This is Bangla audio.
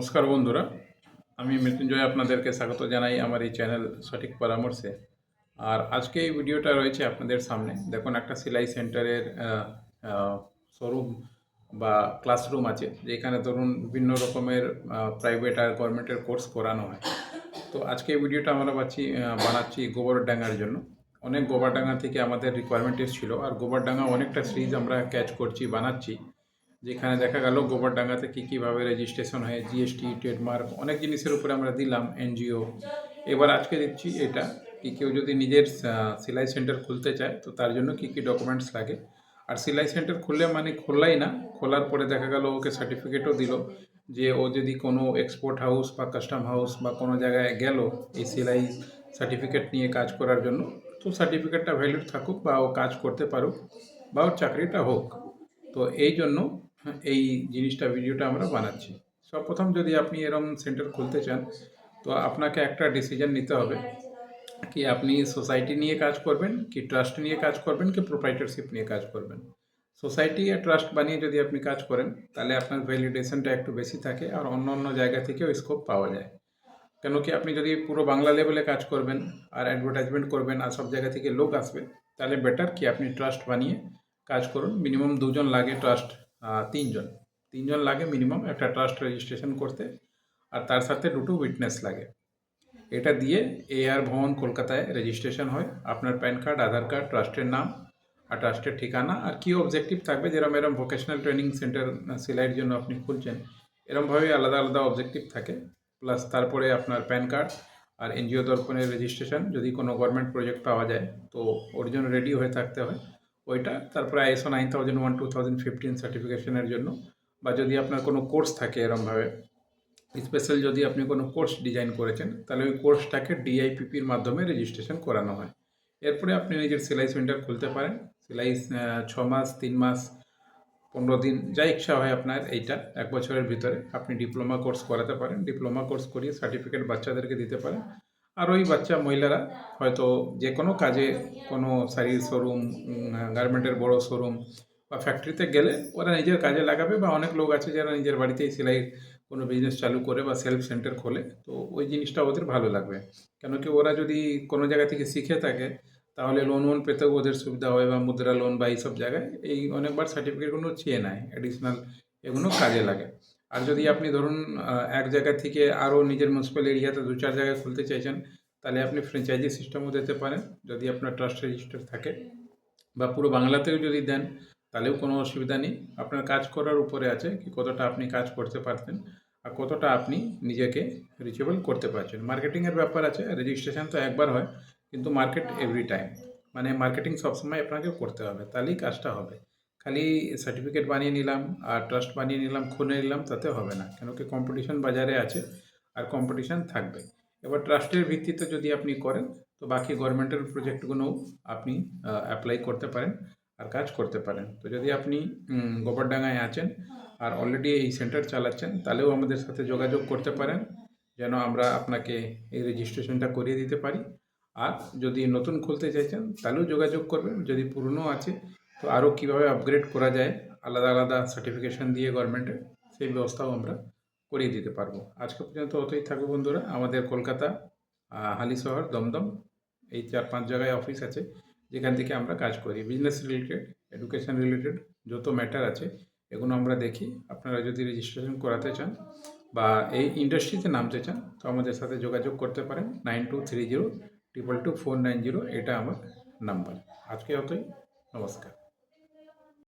নমস্কার বন্ধুরা। আমি মৃত্যুঞ্জয় আপনাদেরকে স্বাগত জানাই আমার এই চ্যানেল সঠিক পরামর্শে। আর আজকে এই ভিডিওটা রয়েছে আপনাদের সামনে। দেখুন, একটা সেলাই সেন্টারের শোরুম বা ক্লাসরুম আছে, যেখানে ধরুন বিভিন্ন রকমের প্রাইভেট আর গভর্নমেন্টের কোর্স করানো হয়। তো আজকে এই ভিডিওটা আমরা পাচ্ছি বানাচ্ছি গোবরডাঙ্গার জন্য। অনেক গোবরডাঙ্গা থেকে আমাদের রিকোয়ারমেন্ট এসেছিল। আর গোবরডাঙ্গা অনেকটা সিরিজ আমরা ক্যাচ করছি, বানাচ্ছি। যেখানে দেখা গেল গোবরডাঙ্গাতে কী কীভাবে রেজিস্ট্রেশন হয় জিএসটি ট্রেডমার্ক অনেক জিনিসের উপরে আমরা দিলাম এনজিও এবার আজকে দিচ্ছি এটা, কি কেউ যদি নিজের সেলাই সেন্টার খুলতে চায়, তো তার জন্য কী কী ডকুমেন্টস লাগে? আর সেলাই সেন্টার খুললে মানে খোলাই না, খোলার পরে দেখা গেল ওকে সার্টিফিকেটও দিল যে ও যদি কোনো এক্সপোর্ট হাউস বা কাস্টম হাউস বা কোনো জায়গায় গেল এই সেলাই সার্টিফিকেট নিয়ে কাজ করার জন্য, তো সার্টিফিকেটটা ভ্যালিড থাকুক বা ও কাজ করতে পারুক বা ওর চাকরিটা হোক। তো এই জন্য এই জিনিসটা, ভিডিওটা আমরা বানাচ্ছি। সর্বপ্রথম যদি আপনি এরকম সেন্টার খুলতে চান, তো আপনাকে একটা ডিসিশন নিতে হবে কি আপনি সোসাইটি নিয়ে কাজ করবেন, কি ট্রাস্ট নিয়ে কাজ করবেন, কি প্রোপ্রাইটারশিপ নিয়ে কাজ করবেন। সোসাইটি আর ট্রাস্ট বানিয়ে যদি আপনি কাজ করেন, তাহলে আপনার ভ্যালিডেশনটা একটু বেশি থাকে আর অন্য অন্য জায়গা থেকেও স্কোপ পাওয়া যায়। কেন কি আপনি যদি পুরো বাংলা লেভেলে কাজ করবেন আর অ্যাডভার্টাইজমেন্ট করবেন আর সব জায়গা থেকে লোক আসবে, তাহলে বেটার কি আপনি ট্রাস্ট বানিয়ে কাজ করুন। মিনিমাম দুজন লাগে ট্রাস্ট তিনজন। তিনজন লাগে মিনিমাম একটা ট্রাস্ট রেজিস্ট্রেশন করতে, আর তার সাথে দুটো উইটনেস লাগে। এটা দিয়ে এ আর ভবন কলকাতায় রেজিস্ট্রেশন হয়। আপনার প্যান কার্ড, আধার কার্ড ট্রাস্টের নাম, আর ট্রাস্টের ঠিকানা, আর কী অবজেক্টিভ থাকবে যেরকম এরকম ভোকেশনাল ট্রেনিং সেন্টার সেলাইয়ের জন্য আপনি খুলছেন এরমভাবে আলাদা আলাদা অবজেক্টিভ থাকে। প্লাস তারপরে আপনার প্যান কার্ড আর এনজিও দর্পণের রেজিস্ট্রেশন যদি কোনো গভর্নমেন্ট প্রজেক্ট পাওয়া যায়, তো ওর জন্য রেডি হয়ে থাকতে হয়। ওইটা। তারপরে ISO nine thousand one two thousand fifteen সার্টিফিকেশনের জন্য। বা যদি আপনার কোনো কোর্স থাকে এরমভাবে স্পেশাল যদি আপনি কোনো কোর্স ডিজাইন করেছেন, তাহলে ওই কোর্সটাকে ডিআইপিপির মাধ্যমে রেজিস্ট্রেশন করানো হয়। এরপরে আপনি নিজের সেলাই সেন্টার খুলতে পারেন। সেলাই ছ মাস তিন মাস পনেরো দিন, যা ইচ্ছা হয় আপনার এইটা, এক বছরের ভিতরে। আপনি ডিপ্লোমা কোর্স করাতে পারেন। ডিপ্লোমা কোর্স করিয়ে সার্টিফিকেট বাচ্চাদেরকে দিতে পারেন। আর ওই বাচ্চা মহিলারা হয়তো যে কোনো কাজে, কোনো শাড়ির শোরুম গার্মেন্টের বড় শোরুম বা ফ্যাক্টরিতে গেলে ওরা নিজের কাজে লাগাবে বা অনেক লোক আছে যারা নিজের বাড়িতেই সেলাই কোনো বিজনেস চালু করে বা সেলফ সেন্টার খোলে। তো ওই জিনিসটা ওদের ভালো লাগবে। কেন কি ওরা যদি কোনো জায়গা থেকে শিখে থাকে, তাহলে লোন ওন পেতেও ওদের সুবিধা হয় বা মুদ্রা লোন বা এইসব জায়গায়। এই অনেকবার সার্টিফিকেটগুলো চেয়ে নেয়। অ্যাডিশনাল এগুলো কাজে লাগে। আর যদি আপনি ধরুন এক জায়গা থেকে আরও নিজের মিউনিসিপ্যাল এরিয়াতে দু চার জায়গায় খুলতে চাইছেন, তাহলে আপনি ফ্র্যাঞ্চাইজি সিস্টেমও দিতে পারেন, যদি আপনার ট্রাস্ট রেজিস্টার থাকে। বা পুরো বাংলাতেও যদি দেন, তাহলেও কোনো অসুবিধা নেই। আপনার কাজ করার উপরে আছে কি কতটা আপনি কাজ করতে পারতেন আর কতটা আপনি নিজেকে রিচেবল করতে পারছেন। মার্কেটিংয়ের ব্যাপার আছে রেজিস্ট্রেশন তো একবার হয়, কিন্তু মার্কেট এভরি টাইম মানে মার্কেটিং সবসময় আপনাকে করতে হবে, তাহলেই কাজটা হবে। খালি সার্টিফিকেট বানিয়ে নিলাম আর ট্রাস্ট বানিয়ে নিলাম, খুলে নিলাম, তাতে হবে না। কেন কি কম্পিটিশন বাজারে আছে আর কম্পিটিশন থাকবে। এবার ট্রাস্টের ভিত্তিতে যদি আপনি করেন, তো বাকি গভর্নমেন্টের প্রজেক্টগুলোও আপনি অ্যাপ্লাই করতে পারেন আর কাজ করতে পারেন। তো যদি আপনি গোবরডাঙ্গায় আছেন আর অলরেডি এই সেন্টার চালাচ্ছেন, তাহলেও আমাদের সাথে যোগাযোগ করতে পারেন, যেন আমরা আপনাকে এই রেজিস্ট্রেশনটা করিয়ে দিতে পারি। আর যদি নতুন খুলতে চাইছেন, তাহলেও যোগাযোগ করবেন। যদি পুরনো আছে তো আরও কীভাবে আপগ্রেড করা যায় আলাদা আলাদা সার্টিফিকেশন দিয়ে গভর্নমেন্টের সেই ব্যবস্থাও আমরা করিয়ে দিতে পারব। আজকে পর্যন্ত অতই থাকবে বন্ধুরা। আমাদের কলকাতা আহ, হালিশহর দমদম এই চার পাঁচ জায়গায় অফিস আছে যেখান থেকে আমরা কাজ করি। বিজনেস রিলেটেড এডুকেশন রিলেটেড যত ম্যাটার আছে এগুলো আমরা দেখি। আপনারা যদি রেজিস্ট্রেশন করাতে চান বা এই ইন্ডাস্ট্রিতে নামতে চান তো আমাদের সাথে যোগাযোগ করতে পারেন। Nine two three zero triple two four nine zero এটা আমার নাম্বার আজকে অতই নমস্কার।